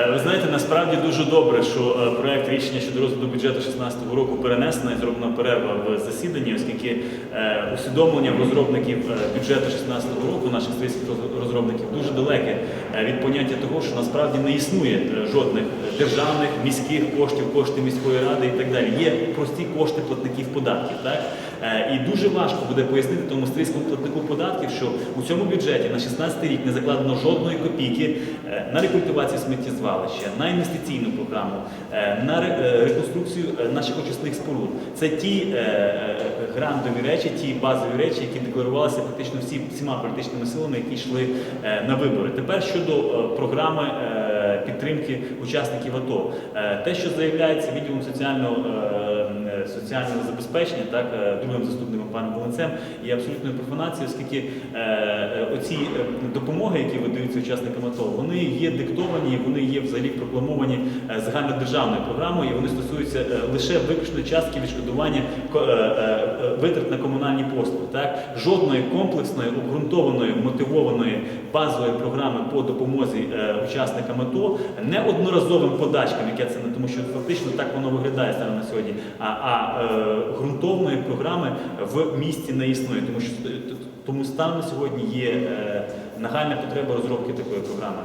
Е, Ви знаєте, насправді дуже добре, що е, проект рішення щодо розгляду бюджету 2016 року перенесено і зроблена перерва в засіданні, оскільки е, усвідомлення розробників бюджету 2016 року, наших стрільських розробників, дуже далеке від поняття того, що насправді не існує жодних державних, міських коштів, кошти міської ради і так далі. Є прості кошти платників податків. Так? І дуже важко буде пояснити тому стрільському платнику податків, що у цьому бюджеті на 16 рік не закладено жодної копійки на рекультивацію сміттєзвалища, на інвестиційну програму, е, на е, реконструкцію е, наших очисних споруд. Це ті грантові речі, ті базові речі, які декларувалися практично всі, всіма політичними силами, які йшли на вибори. Тепер щодо програми підтримки учасників АТО, те, що заявляється відділом соціального соціального забезпечення, так другим заступником паном Волинцем, є абсолютною профанацією, оскільки оці е, допомоги, які видаються учасникам АТО, вони є диктовані, вони є взагалі прокламовані е, загальнодержавною програмою, і вони стосуються е, лише виключно частки відшкодування ко- витрат на комунальні послуги. Так жодної комплексної, обґрунтованої, мотивованої базової програми по допомозі учасникам АТО, не одноразовим подачкам, яке це не тому, що фактично так воно виглядає станом на сьогодні, а, а ґрунтовної програми в місті не існує, тому що тому станом на сьогодні є нагальна потреба розробки такої програми.